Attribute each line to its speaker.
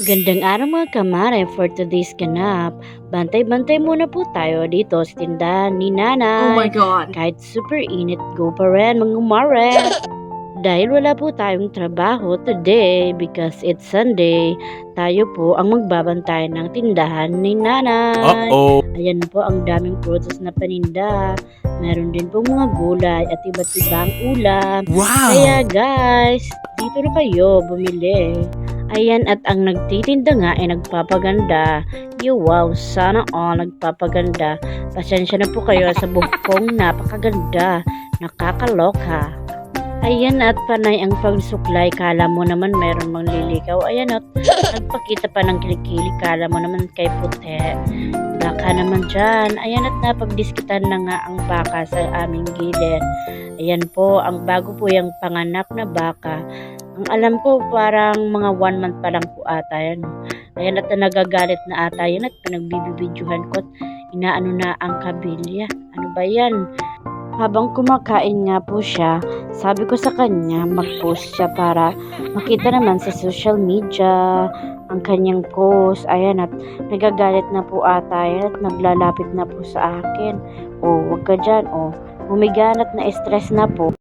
Speaker 1: Magandang araw mga kamare for today's ganap. Bantay-bantay muna po tayo dito sa tindahan ni
Speaker 2: Oh my god.
Speaker 1: Kahit super init, go pa rin mga mare. Dahil wala po tayong trabaho today because it's Sunday, tayo po ang magbabantay ng tindahan ni nanay.
Speaker 3: Uh-oh.
Speaker 1: Ayan po ang daming prutas na paninda. Meron din po mga gulay at iba't ibang ulam.
Speaker 3: Wow.
Speaker 1: Kaya guys, dito na kayo bumili. Ayan at ang nagtitinda nga ay nagpapaganda. Yo wow, sana all nagpapaganda. Pasensya na po kayo sa buhok kong napakaganda. Nakakaloka. Ayan at panay ang pagsuklay. Kala mo naman mayroon mang lilikaw. Ayan at nagpakita pa ng kilikili. Kala mo naman kay puti. Baka naman dyan. Ayan at napagdiskitan na nga ang baka sa aming gilid. Ayan po, ang bago po yung panganak na baka. Ang alam ko parang mga one month pa lang po ata yan. Ayan at nagagalit na ata yan at pinagbibidyohan ko at inaano na ang kabilya. Ano ba yan? Habang kumakain nga po siya, sabi ko sa kanya mag-post siya para makita naman sa social media ang kanyang post. Ayan at nagagalit na po ata yan at naglalapit na po sa akin. O, wag ka dyan. O, humiganat na stress na po.